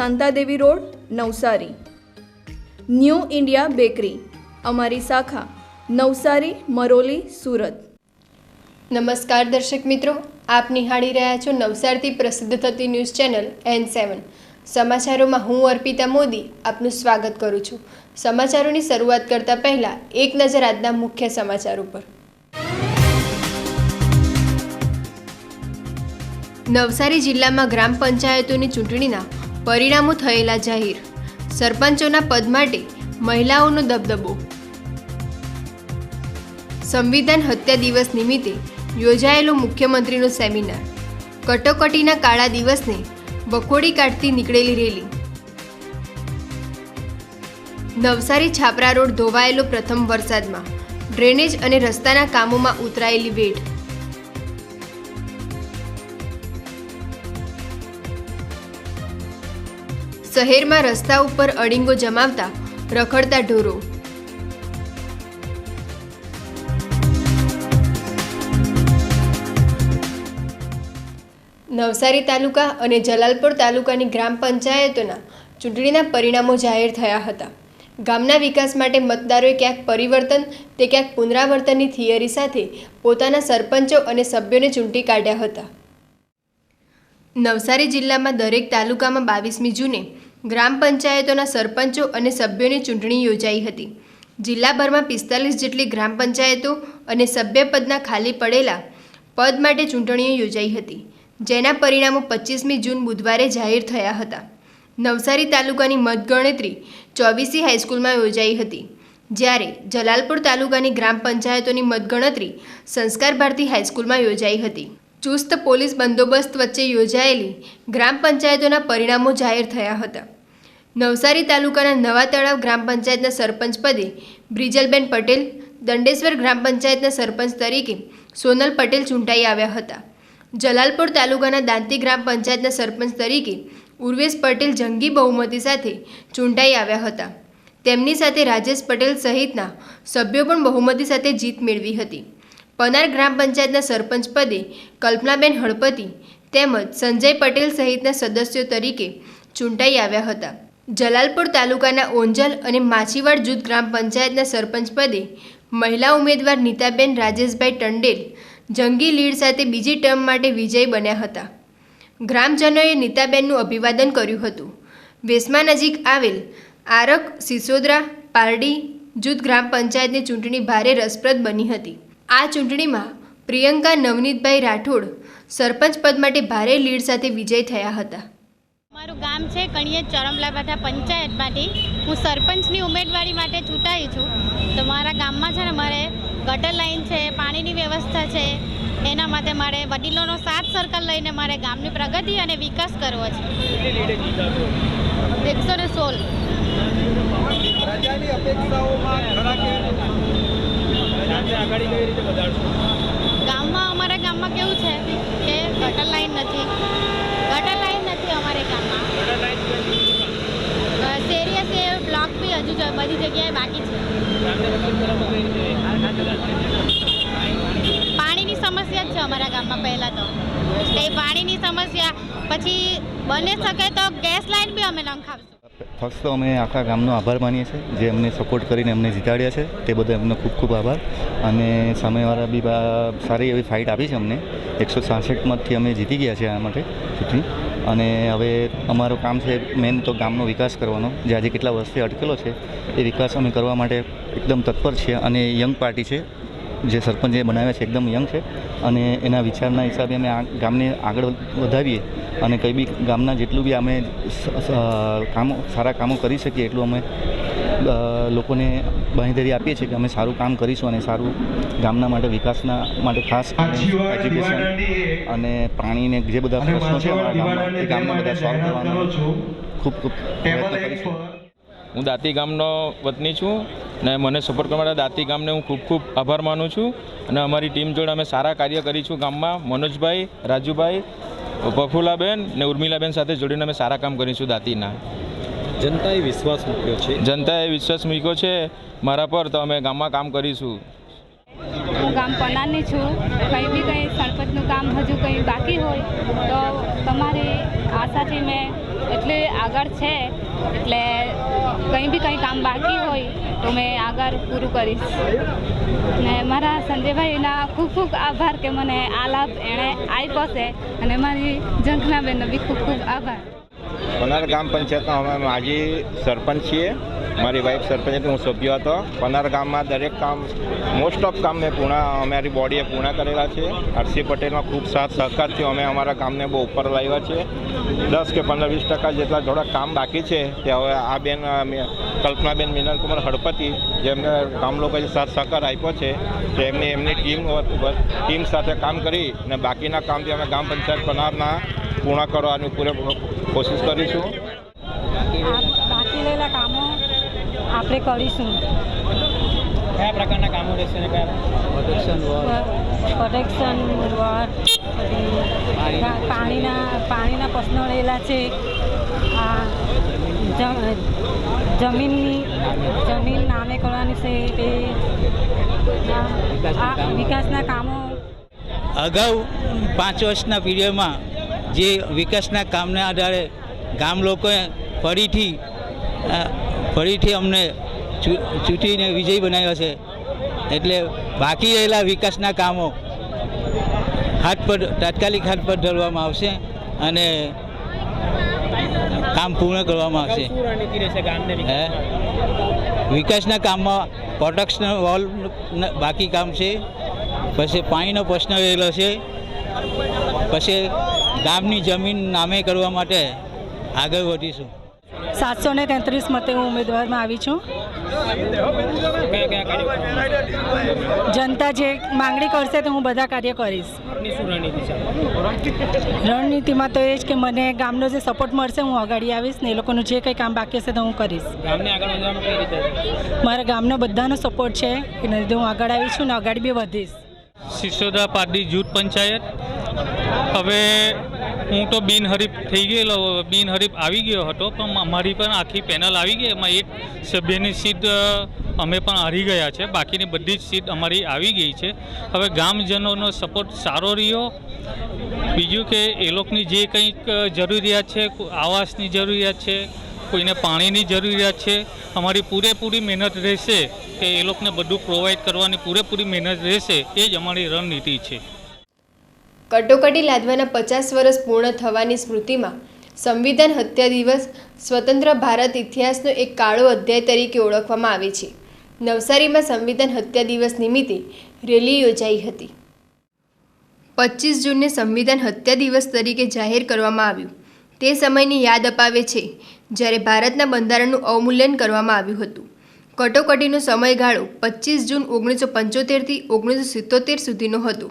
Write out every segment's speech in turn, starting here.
Shantadevi road, Navsari. New India bakery, અમારી શાખા, નવસારી, મરોલી, સુરત. નમસ્કાર દર્શક મિત્રો, આપ નિહાળી રહ્યા છો નવસારથી પ્રસિદ્ધ થતી ન્યૂઝ ચેનલ એન સેવન સમાચારોમાં હું અર્પિતા મોદી આપનું સ્વાગત કરું છું. સમાચારોની શરૂઆત કરતા પહેલા એક નજર આજના મુખ્ય સમાચાર ઉપર. નવસારી જિલ્લામાં ગ્રામ પંચાયતોની ચૂંટણીના પરિણામો થયેલા જાહેર. સરપંચોના પદ માટે મહિલાઓનો દબદબો. સંવિધાન હત્યા દિવસ નિમિત્તે યોજાયેલો મુખ્યમંત્રીનો સેમિનાર. કટોકટીના કાળા દિવસને બખોડી કાઢતી નીકળેલી રેલી. નવસારી છાપરા રોડ ધોવાયેલો પ્રથમ વરસાદમાં ડ્રેનેજ અને રસ્તાના કામોમાં ઉતરાયેલી વેઠ શહેરમાં રસ્તા ઉપર અડીંગો જમાવતા રખડતા ઢોરો. નવસારી તાલુકા અને જલાલપુર તાલુકાની ગ્રામ પંચાયતોના ચૂંટણીના પરિણામો જાહેર થયા હતા. ગામના વિકાસ માટે મતદારોએ ક્યાંક પરિવર્તન તે ક્યાંક પુનરાવર્તનની થિયરી સાથે પોતાના સરપંચો અને સભ્યોને ચૂંટી કાઢ્યા હતા. નવસારી જિલ્લામાં દરેક તાલુકામાં બાવીસમી જૂને ગ્રામ પંચાયતોના સરપંચો અને સભ્યોની ચૂંટણી યોજાઈ હતી. જિલ્લાભરમાં પિસ્તાલીસ જેટલી ગ્રામ પંચાયતો અને સભ્યપદના ખાલી પડેલા પદ માટે ચૂંટણીઓ યોજાઈ હતી, જેના પરિણામો પચીસમી જૂન બુધવારે જાહેર થયા હતા. નવસારી તાલુકાની મતગણતરી ચોવીસી હાઈસ્કૂલમાં યોજાઈ હતી, જ્યારે જલાલપુર તાલુકાની ગ્રામ પંચાયતોની મતગણતરી સંસ્કાર ભારતી હાઈસ્કૂલમાં યોજાઈ હતી. ચુસ્ત પોલીસ બંદોબસ્ત વચ્ચે યોજાયેલી ગ્રામ પંચાયતોના પરિણામો જાહેર થયા હતા. નવસારી તાલુકાના નવા તળાવ ગ્રામ પંચાયતના સરપંચ પદે બ્રિજલબેન પટેલ, દંડેશ્વર ગ્રામ પંચાયતના સરપંચ તરીકે સોનલ પટેલ ચૂંટાઈ આવ્યા હતા. જલાલપુર તાલુકાના દાંતી ગ્રામ પંચાયતના સરપંચ તરીકે ઉર્વેશ પટેલ જંગી બહુમતી સાથે ચૂંટાઈ આવ્યા હતા. તેમની સાથે રાજેશ પટેલ સહિતના સભ્યો પણ બહુમતી સાથે જીત મેળવી હતી. પનાર ગ્રામ પંચાયતના સરપંચ પદે કલ્પનાબેન હળપતિ તેમજ સંજય પટેલ સહિતના સદસ્યો તરીકે ચૂંટાઈ આવ્યા હતા. જલાલપુર તાલુકાના ઓંજલ અને માછીવાડ જૂથ ગ્રામ પંચાયતના સરપંચ પદે મહિલા ઉમેદવાર નીતાબેન રાજેશભાઈ ટંડેલ જંગી લીડ સાથે બીજી ટર્મ માટે વિજય બન્યા હતા. ગ્રામજનોએ નીતાબેનનું અભિવાદન કર્યું હતું. વેસમા નજીક આવેલ આરક સિસોદરા પારડી જૂથ ગ્રામ પંચાયતની ચૂંટણી ભારે રસપ્રદ બની હતી. આ ચૂંટણીમાં પ્રિયંકા નવનીતભાઈ રાઠોડ સરપંચ પદ માટે ભારે લીડ સાથે વિજય થયા હતા. મારું ગામ છે કણીએ ચરમલાબાઠા પંચાયતમાંથી. હું સરપંચની ઉમેદવારી માટે ચૂંટાઈ છું. તો મારા ગામમાં છે ને મારે ગટર લાઈન છે પાણીની વ્યવસ્થા છે એના માટે મારે વડીલોનો સાથ સર્કલ લઈને મારે ગામની પ્રગતિ અને વિકાસ કરવો છે. એકસો ને સોળ. ગામમાં અમારા ગામમાં કેવું છે કે ગટર લાઈન નથી. ગટર લાઈન નથી અમારે ગામમાં. સેરિયસ એ બ્લોક બી હજુ બધી જગ્યાએ બાકી છે. પાણીની સમસ્યા જ છે અમારા ગામમાં પહેલાં તો. એ પાણીની સમસ્યા. પછી બને શકે તો ગેસ લાઈન બી અમે નંખાવશું. ફર્સ્ટ અમે આખા ગામનો આભાર માનીએ છીએ જે અમને સપોર્ટ કરીને અમને જીતાડ્યા છે. તે બદલ એમનો ખૂબ ખૂબ આભાર. અને સામેવાળા બી બા- સારી એવી ફાઇટ આપી છે અમને. એકસો સાસઠમાંથી અમે જીતી ગયા છીએ આ માટે ચૂંટણી અને હવે અમારું કામ છે મેન તો ગામનો વિકાસ કરવાનો. જે આજે કેટલા વર્ષથી અટકેલો છે, એ વિકાસ અમે કરવા માટે એકદમ તત્પર છીએ. અને યંગ પાર્ટી છે જે સરપંચ જે બનાવ્યા છે એકદમ યંગ છે. અને એના વિચારના હિસાબે અમે આ ગામને આગળ વધાવીએ અને કંઈ બી ગામના જેટલું બી અમે કામો સારા કામો કરી શકીએ એટલું અમે લોકોને બાંહેધરી આપીએ છીએ કે અમે સારું કામ કરીશું અને સારું ગામના માટે વિકાસના માટે ખાસ એજ્યુકેશન અને પાણીને જે બધા પ્રશ્નો છે અમારા ગામમાં એ ગામના બધા સોલ્વ કરવાનો ખૂબ ખૂબ પ્રયત્ન કરીશું. હું દાંતી ગામનો વતની છું ને મને સપોર્ટ કરવા માટે દાંતી ગામને હું ખૂબ ખૂબ આભાર માનું છું અને અમારી ટીમ જોડે અમે સારા કાર્ય કરીશું ગામમાં. મનોજભાઈ રાજુભાઈ પ્રફુલાબેન ને ઉર્મિલાબેન સાથે જોડીને અમે સારા કામ કરીશું દાંતીના. જનતાએ વિશ્વાસ મૂક્યો છે? જનતાએ વિશ્વાસ મૂક્યો છે મારા પર તો અમે ગામમાં કામ કરીશું. હું ગામ પનારની છું કંઈ બી કંઈ સરપંચનું કામ હજુ કંઈ બાકી હોય તો તમારી આશાથી મેં એટલે આગળ છે, એટલે કંઈ બી કંઈ કામ બાકી હોય તો મેં આગળ પૂરું કરીશ. ને મારા સંજયભાઈના ખૂબ ખૂબ આભાર કે મને આ લાભ એણે આપ્યો છે, અને મારી ઝંખનાબેનનો બી ખૂબ ખૂબ આભાર. પનાર ગામ પંચાયતનો અમે માજી સરપંચ છીએ. મારી વાઈફ સરપંચ હતી હું સભ્ય હતો. પનાર ગામમાં દરેક કામ મોસ્ટ ઓફ કામ મેં પૂર્ણ, અમારી બોડીએ પૂર્ણ કરેલા છે. હર્ષી પટેલનો ખૂબ સાથ સહકારથી અમે અમારા કામને બહુ ઉપર લાવ્યા છે. દસ કે પંદર વીસ ટકા જેટલા થોડા કામ બાકી છે, તે હવે આ બેન કલ્પનાબેન મિનલકુમાર હળપતિ, જેમને ગામ લોકોએ સાથ સહકાર આપ્યો છે, તો એમની એમની ટીમ ટીમ સાથે કામ કરી અને બાકીના કામથી અમે ગામ પંચાયત પનારના પૂર્ણ કરવાની પૂરેપૂરો કોશિશ કરીશું. બાકી રહેલા કામો આપણે કરીશું. કયા પ્રકારના કામો રહેશે ને કયા? પ્રોટેક્શન વોટ પાણીના પાણીના પ્રશ્નો રહેલા છે. આ જ- જમીનની જમીન નામે કરવાની છે તે વિકાસના કામો. અગાઉ પાંચ વર્ષના પીરિયડમાં જે વિકાસના કામના આધારે ગામ લોકોએ ફરીથી ફરીથી અમને ચૂંટીને વિજય બનાવ્યો છે. એટલે બાકી રહેલા વિકાસના કામો હાથ પર તાત્કાલિક હાથ પર ધરવામાં આવશે અને કામ પૂર્ણ કરવામાં આવશે. વિકાસના કામમાં પ્રોટેક્શન વોલ બાકી કામ છે. પછી પાણીનો પ્રશ્ન રહેલો છે. પછી ગામની જમીન નામે કરવા માટે આગળ વધીશું. સાતસો ને તેત્રીસ મતે હું ઉમેદવારમાં આવી છું. જનતા જે માંગણી કરશે તો હું બધા કાર્ય કરીશ. રણનીતિમાં તો એ જ કે મને ગામનો જે સપોર્ટ મળશે હું અગાડી આવીશ ને એ લોકોનું જે કંઈ કામ બાકી હશે તો હું કરીશ. ગામને આગળ વધવામાં કઈ રીતે મારા ગામનો બધાનો સપોર્ટ છે એના લીધે હું આગળ આવી છું ને આગળ બી વધીશ. સિસોદા પારડી જૂથ પંચાયત હવે હું તો બિનહરીફ થઈ ગયેલો બિનહરીફ આવી ગયો હતો, પણ અમારી પણ આખી પેનલ આવી ગઈ, એમાં એક સભ્યની સીટ અમે પણ હારી ગયા છે, બાકીની બધી જ સીટ અમારી આવી ગઈ છે. હવે ગામજનોનો સપોર્ટ સારો રહ્યો. બીજું કે એ લોકોની જે કંઈક જરૂરિયાત છે આવાસની જરૂરિયાત છે, કોઈને પાણીની જરૂરિયાત છે, અમારી પૂરેપૂરી મહેનત રહેશે કે એ લોકોને બધું પ્રોવાઈડ કરવાની પૂરેપૂરી મહેનત રહેશે, એ જ અમારી રણનીતિ છે. કટોકટી લાદવાના પચાસ વર્ષ પૂર્ણ થવાની સ્મૃતિમાં સંવિધાન હત્યા દિવસ સ્વતંત્ર ભારત ઇતિહાસનો એક કાળો અધ્યાય તરીકે ઓળખવામાં આવે છે. નવસારીમાં સંવિધાન હત્યા દિવસ નિમિત્તે રેલી યોજાઈ હતી. પચીસ જૂનને સંવિધાન હત્યા દિવસ તરીકે જાહેર કરવામાં આવ્યું. તે સમયની યાદ અપાવે છે, જ્યારે ભારતના બંધારણનું અવમૂલ્યન કરવામાં આવ્યું હતું. કટોકટીનો સમયગાળો પચીસ જૂન ઓગણીસો પંચોતેરથી ઓગણીસો સિત્તોતેર સુધીનો હતો.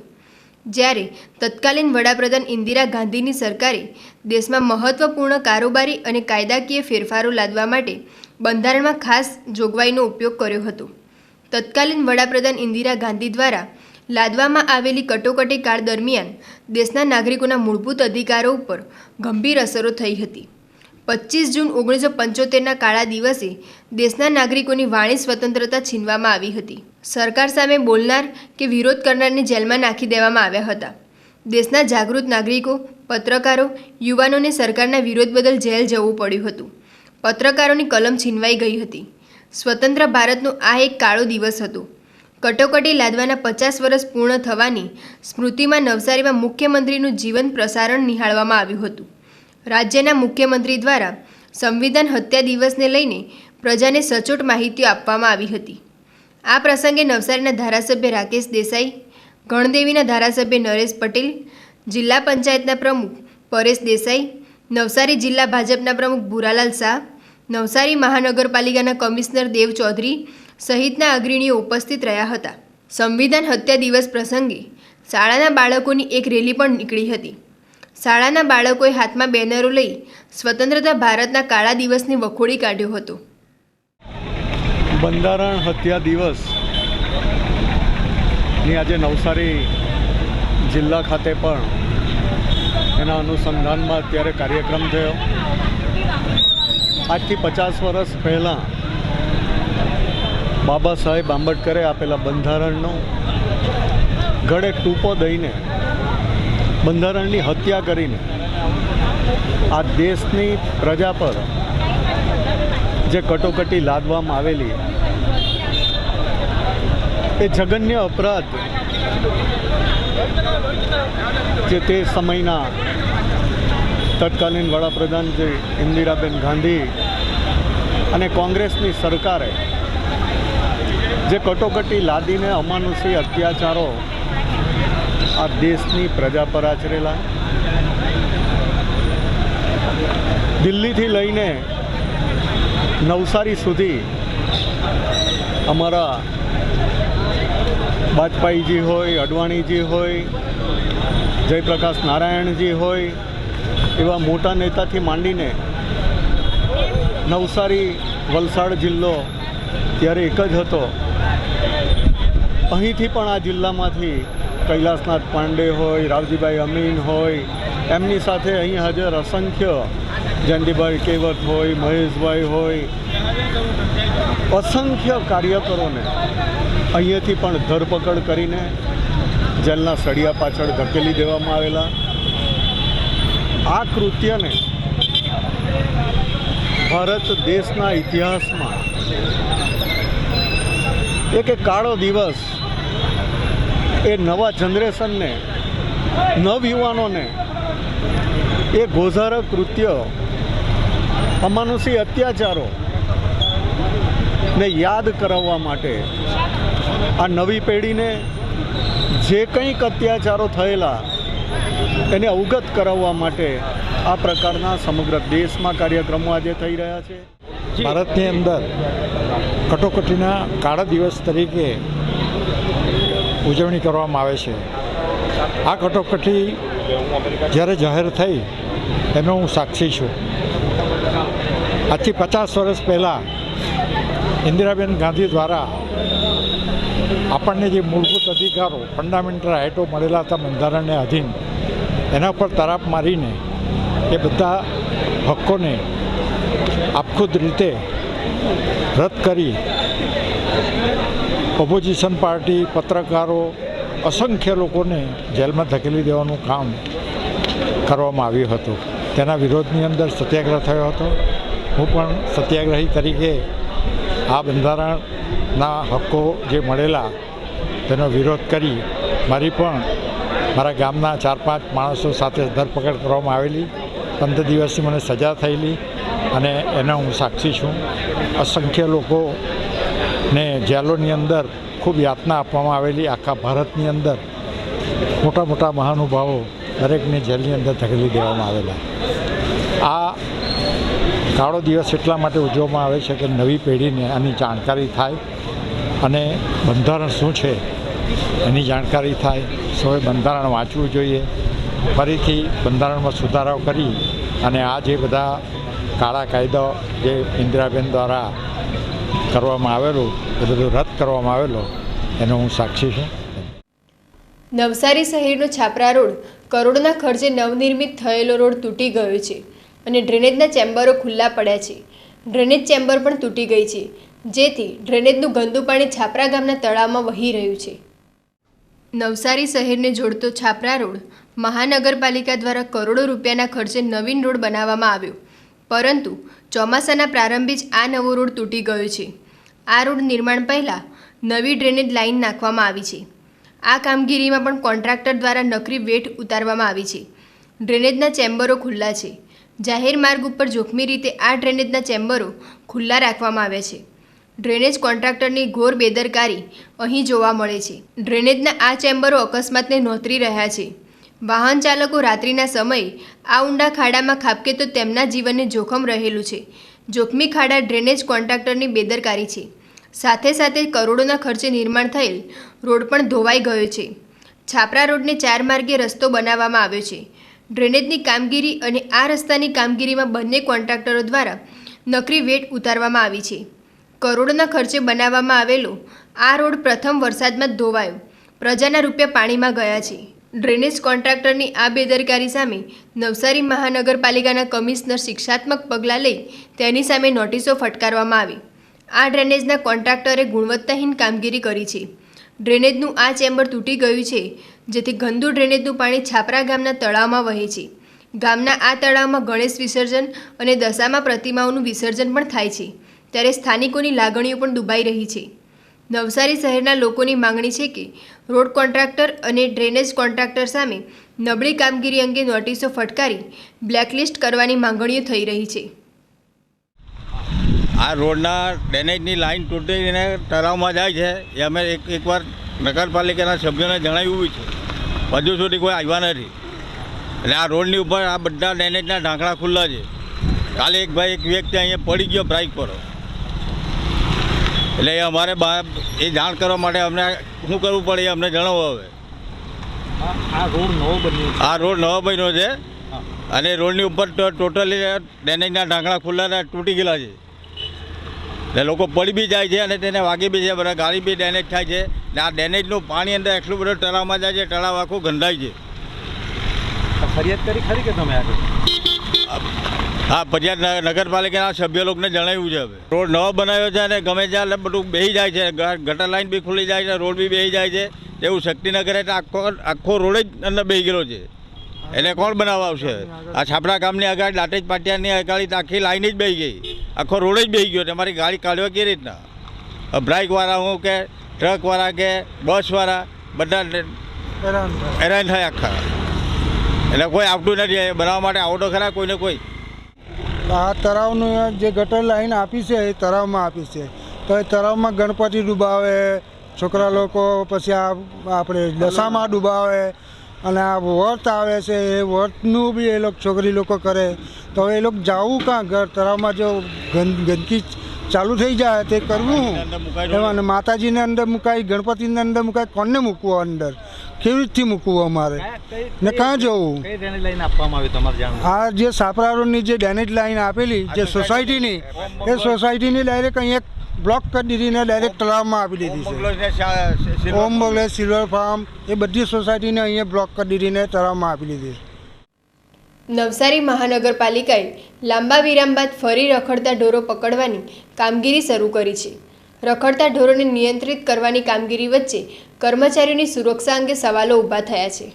જ્યારે તત્કાલીન વડાપ્રધાન ઇન્દિરા ગાંધીની સરકારે દેશમાં મહત્વપૂર્ણ કારોબારી અને કાયદાકીય ફેરફારો લાદવા માટે બંધારણમાં ખાસ જોગવાઈનો ઉપયોગ કર્યો હતો. તત્કાલીન વડાપ્રધાન ઇન્દિરા ગાંધી દ્વારા લાદવામાં આવેલી કટોકટી કાળ દરમિયાન દેશના નાગરિકોના મૂળભૂત અધિકારો ઉપર ગંભીર અસરો થઈ હતી. પચીસ જૂન ઓગણીસો પંચોતેરના કાળા દિવસે દેશના નાગરિકોની વાણી સ્વતંત્રતા છીનવામાં આવી હતી. સરકાર સામે બોલનાર કે વિરોધ કરનારને જેલમાં નાખી દેવામાં આવ્યા હતા. દેશના જાગૃત નાગરિકો, પત્રકારો, યુવાનોને સરકારના વિરોધ બદલ જેલ જવું પડ્યું હતું. પત્રકારોની કલમ છીનવાઈ ગઈ હતી. સ્વતંત્ર ભારતનો આ એક કાળો દિવસ હતો. કટોકટી લાદવાના પચાસ વર્ષ પૂર્ણ થવાની સ્મૃતિમાં નવસારીમાં મુખ્યમંત્રીનું જીવન પ્રસારણ નિહાળવામાં આવ્યું હતું. રાજ્યના મુખ્યમંત્રી દ્વારા સંવિધાન હત્યા દિવસને લઈને પ્રજાને સચોટ માહિતીઓ આપવામાં આવી હતી. આ પ્રસંગે નવસારીના ધારાસભ્ય રાકેશ દેસાઈ, ગણદેવીના ધારાસભ્ય નરેશ પટેલ, જિલ્લા પંચાયતના પ્રમુખ પરેશ દેસાઈ, નવસારી જિલ્લા ભાજપના પ્રમુખ ભૂરાલાલ શાહ, નવસારી મહાનગરપાલિકાના કમિશનર દેવ ચૌધરી સહિતના અગ્રણીઓ ઉપસ્થિત રહ્યા હતા. સંવિધાન હત્યા દિવસ પ્રસંગે શાળાના બાળકોની એક રેલી પણ નીકળી હતી. શાળાના બાળકોએ હાથમાં બેનરો લઈ સ્વતંત્રતા ભારતના કાળા દિવસની વખોડી કાઢ્યો હતો. બંધારણ હત્યા દિવસની આજે નવસારી જિલ્લા ખાતે પણ એના અનુસંધાનમાં અત્યારે કાર્યક્રમ થયો. આજથી પચાસ વર્ષ પહેલાં બાબા સાહેબ આંબેડકરે આપેલા બંધારણનો ગળે ટૂંપો દઈને બંધારણની હત્યા કરીને આ દેશની પ્રજા પર જે કટોકટી લાદવામાં આવેલી, એ જઘન્ય અપરાધ જે તે સમયના તત્કાલીન વડાપ્રધાન જે ઇન્દિરાબેન ગાંધી અને કોંગ્રેસની સરકારે જે કટોકટી લાદીને અમાનુષી અત્યાચારો આ દેશની પ્રજા પર આચરેલા. દિલ્હીથી લઈને નવસારી સુધી અમારા વાજપેયીજી હોય, અડવાણીજી હોય, જયપ્રકાશ નારાયણજી હોય, એવા મોટા નેતાથી માંડીને નવસારી, વલસાડ જિલ્લો ત્યારે એક જ હતો. અહીંથી પણ આ જિલ્લામાંથી કૈલાસનાથ પાંડે હોય, રાવજીભાઈ અમીન હોય, એમની સાથે અહીં હાજર અસંખ્ય જયંતિભાઈ કેવત હોય, મહેશભાઈ હોય, અસંખ્ય કાર્યકરોને અહીંયાથી પણ ધરપકડ કરીને જેલના સળિયા પાછળ ધકેલી દેવામાં આવેલા. આ કૃત્યને ભારત દેશના ઇતિહાસમાં એક એક કાળો દિવસ એ નવા જનરેશનને, નવયુવાનોને, એ ગોઝારક કૃત્ય, અમાનુષી અત્યાચારો ને યાદ કરાવવા માટે આ નવી પેઢીને જે કંઈક અત્યાચારો થયેલા, એને અવગત કરાવવા માટે આ પ્રકારના સમગ્ર દેશમાં કાર્યક્રમો આજે થઈ રહ્યા છે. ભારતની અંદર કટોકટીના કાળા દિવસ તરીકે ઉજવણી કરવામાં આવે છે. આ કટોકટી જ્યારે જાહેર થઈ, એનો હું સાક્ષી છું. આજથી પચાસ વર્ષ પહેલાં ઇન્દિરાબેન ગાંધી દ્વારા આપણને જે મૂળભૂત અધિકારો ફંડામેન્ટલ રાઇટો મળેલા હતા બંધારણને આધીન, એના પર તરાપ મારીને એ બધા હક્કોને આપખુદ રીતે રદ કરી ઓપોઝિશન પાર્ટી, પત્રકારો, અસંખ્ય લોકોને જેલમાં ધકેલી દેવાનું કામ કરવામાં આવ્યું હતું. તેના વિરોધની અંદર સત્યાગ્રહ થયો હતો. હું પણ સત્યાગ્રહી તરીકે આ બંધારણના હક્કો જે મળેલા તેનો વિરોધ કરી મારી પણ મારા ગામના ચાર પાંચ માણસો સાથે ધરપકડ કરવામાં આવેલી. પંદર દિવસની મને સજા થયેલી અને એનો હું સાક્ષી છું. અસંખ્ય લોકોને જેલોની અંદર ખૂબ યાતના આપવામાં આવેલી આખા ભારતની અંદર મોટા મોટા મહાનુભાવો દરેકને જેલની અંદર ધકેલી દેવામાં આવેલા. આ કાળો દિવસ એટલા માટે ઉજવવામાં આવે છે કે નવી પેઢીને આની જાણકારી થાય અને બંધારણ શું છે એની જાણકારી થાય. સૌએ બંધારણ વાંચવું જોઈએ. ફરીથી બંધારણમાં સુધારાઓ કરી અને આ જે બધા કાળા કાયદા જે ઇન્દિરાબેન દ્વારા કરવામાં આવેલું, એ બધું રદ કરવામાં આવેલો, એનો હું સાક્ષી છું. નવસારી શહેરનો છાપરા રોડ, કરોડના ખર્ચે નવનિર્મિત થયેલો રોડ તૂટી ગયો છે અને ડ્રેનેજના ચેમ્બરો ખુલ્લા પડ્યા છે. ડ્રેનેજ ચેમ્બર પણ તૂટી ગઈ છે, જેથી ડ્રેનેજનું ગંદુ પાણી છાપરા ગામના તળાવમાં વહી રહ્યું છે. નવસારી શહેરને જોડતો છાપરા રોડ મહાનગરપાલિકા દ્વારા કરોડો રૂપિયાના ખર્ચે નવીન રોડ બનાવવામાં આવ્યો. પરંતુ ચોમાસાના પ્રારંભે જ આ નવો રોડ તૂટી ગયો છે. આ રોડ નિર્માણ પહેલાં નવી ડ્રેનેજ લાઇન નાખવામાં આવી છે. આ કામગીરીમાં પણ કોન્ટ્રાક્ટર દ્વારા નકરી વેઠ ઉતારવામાં આવી છે. ડ્રેનેજના ચેમ્બરો ખુલ્લા છે. જાહેર માર્ગ ઉપર જોખમી રીતે આ ડ્રેનેજના ચેમ્બરો ખુલ્લા રાખવામાં આવ્યા છે. ડ્રેનેજ કોન્ટ્રાક્ટરની ઘોર બેદરકારી અહીં જોવા મળે છે. ડ્રેનેજના આ ચેમ્બરો અકસ્માતને નોતરી રહ્યા છે. વાહન ચાલકો રાત્રિના સમયે આ ઊંડા ખાડામાં ખાબકે તો તેમના જીવનને જોખમ રહેલું છે. જોખમી ખાડા ડ્રેનેજ કોન્ટ્રાક્ટરની બેદરકારી છે. સાથે સાથે કરોડોના ખર્ચે નિર્માણ થયેલ રોડ પણ ધોવાઈ ગયો છે. છાપરા રોડને ચાર માર્ગે રસ્તો બનાવવામાં આવ્યો છે. ડ્રેનેજની કામગીરી અને આ રસ્તાની કામગીરીમાં બંને કોન્ટ્રાક્ટરો દ્વારા નકરી વેટ ઉતારવામાં આવી છે. કરોડોના ખર્ચે બનાવવામાં આવેલો આ રોડ પ્રથમ વરસાદમાં ધોવાયો. પ્રજાના રૂપિયા પાણીમાં ગયા છે. ડ્રેનેજ કોન્ટ્રાક્ટરની આ બેદરકારી સામે નવસારી મહાનગરપાલિકાના કમિશનર શિક્ષાત્મક પગલાં લઈ તેની સામે નોટિસો ફટકારવામાં આવી. આ ડ્રેનેજના કોન્ટ્રાક્ટરે ગુણવત્તાહીન કામગીરી કરી છે. ડ્રેનેજનું આ ચેમ્બર તૂટી ગયું છે, જેથી ગંદુ ડ્રેનેજનું પાણી છાપરા ગામના તળાવમાં વહે છે. ગામના આ તળાવમાં ગણેશ વિસર્જન અને દશામાં પ્રતિમાઓનું વિસર્જન પણ થાય છે. ત્યારે સ્થાનિકોની લાગણીઓ પણ દુભાઈ રહી છે. નવસારી શહેરના લોકોની માંગણી છે કે રોડ કોન્ટ્રાક્ટર અને ડ્રેનેજ કોન્ટ્રાક્ટર સામે નબળી કામગીરી અંગે નોટિસો ફટકારી બ્લેકલિસ્ટ કરવાની માંગણીઓ થઈ રહી છે. આ રોડના ડેનેજની લાઈન તૂટીને તળાવમાં જાય છે. એ અમે એક એકવાર નગરપાલિકાના સભ્યોને જણાવ્યું છે. હજુ સુધી કોઈ આવ્યા નથી. એટલે આ રોડની ઉપર આ બધા ડેનેજના ઢાંકણા ખુલ્લા છે. કાલે એક ભાઈ, એક વ્યક્તિ અહીંયા પડી ગયો બ્રાઇક પર. એટલે એ અમારે એ જાણ કરવા માટે અમને શું કરવું પડે એ અમને જણાવો હવે. આ રોડ નવો બન્યો આ રોડ નવો બન્યો છે. અને રોડની ઉપર ટોટલી ડેનેજના ઢાંકણા ખુલ્લા તૂટી ગયેલા છે. એટલે લોકો પડી બી જાય છે અને તેને વાગી બી છે. બધા ગાડી બી ડેમેજ થાય છે. ને આ ડેમેજનું પાણી અંદર એટલું બધું તળાવમાં જાય છે. તળાવ આખું ગંધાય છે. ફરિયાદ કરી ખરી કે તમે આગળ? હા પંચાયત નગરપાલિકાના સભ્ય લોકોને જણાવ્યું છે હવે. રોડ નવો બનાવ્યો છે અને ગમે ત્યાં બધું બેસી જાય છે. ગટર લાઈન બી ખુલી જાય છે રોડ બી બેસી જાય છે. એવું શક્તિનગર એટલે આખો આખો રોડ જ અંદર બેસી ગયેલો છે. એને કોણ બનાવવા આવશે? આ છાપરા ગામની આગળ દાટેજ પાટિયાની અગાડી આખી લાઈન જ બેસી ગઈ. આખો રોડ જ બેસી ગયો તમારી ગાડી કાઢવા કેવી રીતના? બ્રાઇકવાળા હું કે ટ્રકવાળા કે બસવાળા બધા હેરાન થાય. આખા. એટલે કોઈ આવતું નથી. બનાવવા માટે આવડો ખરા? કોઈને કોઈ? આ તળાવનું જે ગટર લાઈન આપી છે એ તળાવમાં આપી છે. તો એ તળાવમાં ગણપતિ ડૂબાવે છોકરા લોકો પછી આ આપણે દશામાં ડૂબાવે અને આ વર્ત આવે છે એ વર્તનું બી એ લોકો છોકરી લોકો કરે. તો એ લોકો જવું કાં ઘર? તળાવમાં જો ગંદ ગંદકી ચાલુ થઈ જાય તે કરવું? એમાં અને માતાજીને અંદર મુકાય ગણપતિને અંદર મુકાય કોને મૂકવું અંદર? કેવી રીતથી મૂકવું અમારે? ને ક્યાં જવું? લાઈન આપવામાં આવી તમારે જાણ આ જે સાપરા રોડની જે ડેનેજ લાઈન આપેલી જે સોસાયટીની એ સોસાયટીની ડાયરેક્ટ અહીંયા બ્લોક કરી દીધી ને ડાયરેક્ટ તળાવમાં આપી દીધી છે. ઓમ બગલે સિલ્વર ફાર્મ. એ બધી સોસાયટીને અહીંયા બ્લોક કરી દીધી ને તળાવમાં આપી દીધી નવસારી મહાનગરપાલિકાએ લાંબા વિરામ બાદ ફરી રખડતા ઢોરો પકડવાની કામગીરી શરૂ કરી છે. રખડતા ઢોરોને નિયંત્રિત કરવાની કામગીરી વચ્ચે કર્મચારીઓની સુરક્ષા અંગે સવાલો ઊભા થયા છે.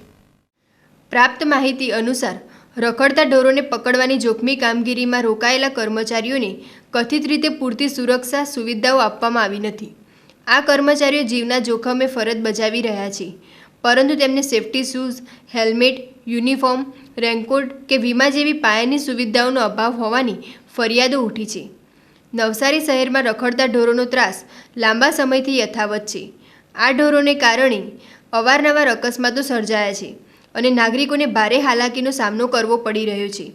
પ્રાપ્ત માહિતી અનુસાર, રખડતા ઢોરોને પકડવાની જોખમી કામગીરીમાં રોકાયેલા કર્મચારીઓને કથિત રીતે પૂરતી સુરક્ષા, સુવિધાઓ આપવામાં આવી નથી. આ કર્મચારીઓ જીવના જોખમે ફરજ બજાવી રહ્યા છે. પરંતુ તેમને safety shoes, helmet, uniform, raincoat કે વીમા જેવી પાયાની સુવિધાઓનો અભાવ હોવાની ફરિયાદો ઉઠી છે. નવસારી શહેરમાં રખડતા ઢોરોનો ત્રાસ લાંબા સમયથી યથાવત છે. આ ઢોરોને કારણે અવારનવાર અકસ્માતો સર્જાયા છે અને નાગરિકોને ભારે હાલાકીનો સામનો કરવો પડી રહ્યો છે.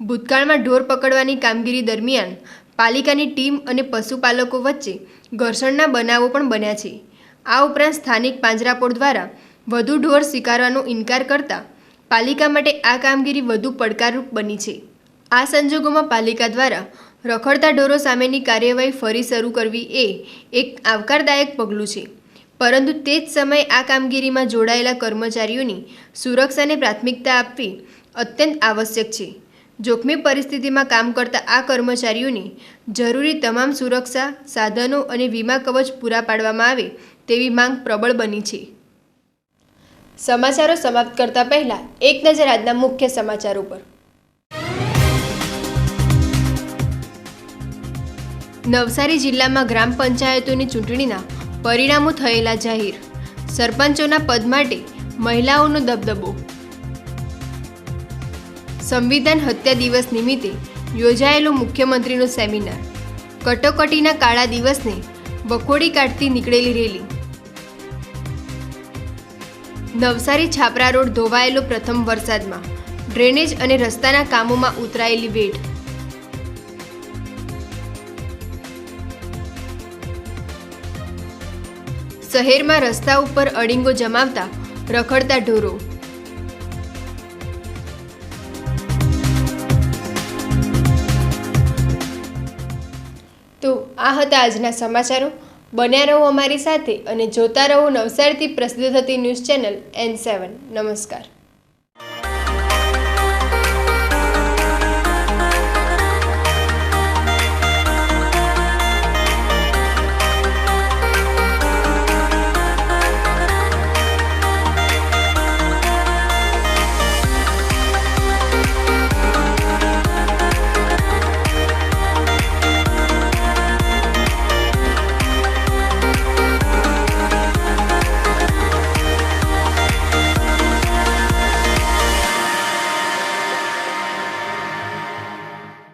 ભૂતકાળમાં ઢોર પકડવાની કામગીરી દરમિયાન પાલિકાની ટીમ અને પશુપાલકો વચ્ચે ઘર્ષણના બનાવો પણ બન્યા છે. આ ઉપરાંત સ્થાનિક પાંજરાપોળ દ્વારા વધુ ઢોર સ્વીકારવાનો ઇનકાર કરતા પાલિકા માટે આ કામગીરી વધુ પડકારરૂપ બની છે. આ સંજોગોમાં પાલિકા દ્વારા રખડતા ઢોરો સામેની કાર્યવાહી ફરી શરૂ કરવી એ એક આવકારદાયક પગલું છે. પરંતુ તે જ સમયે આ કામગીરીમાં જોડાયેલા કર્મચારીઓની સુરક્ષાને પ્રાથમિકતા આપવી અત્યંત આવશ્યક છે. જોખમી પરિસ્થિતિમાં કામ કરતા આ કર્મચારીઓને જરૂરી તમામ સુરક્ષા, સાધનો અને વીમા કવચ પૂરા પાડવામાં આવે તેવી માંગ પ્રબળ બની છે. સમાચારો સમાપ્ત કરતા પહેલા એક નજર આજના મુખ્ય સમાચારો પર. નવસારી જિલ્લામાં ગ્રામ પંચાયતોની ચૂંટણીના પરિણામો થયેલા જાહેર. સરપંચોના પદ માટે મહિલાઓનો દબદબો. સંવિધાન હત્યા દિવસ નિમિત્તે યોજાયેલો મુખ્યમંત્રીનો સેમિનાર. કટોકટીના કાળા દિવસને બખોડી કાઢતી નીકળેલી રેલી. નવસારી છાપરા રોડ ધોવાયેલો પ્રથમ વરસાદમાં ડ્રેનેજ અને રસ્તાના કામોમાં ઉતરાયેલી વેઠ શહેરમાં રસ્તા ઉપર અડીંગો જમાવતા રખડતા ઢોરો. તો આ હતા આજના સમાચારો. બન્યા રહો અમારી સાથે અને જોતા રહો નવસારીથી પ્રસિદ્ધ થતી ન્યૂઝ ચેનલ એન સેવન. નમસ્કાર.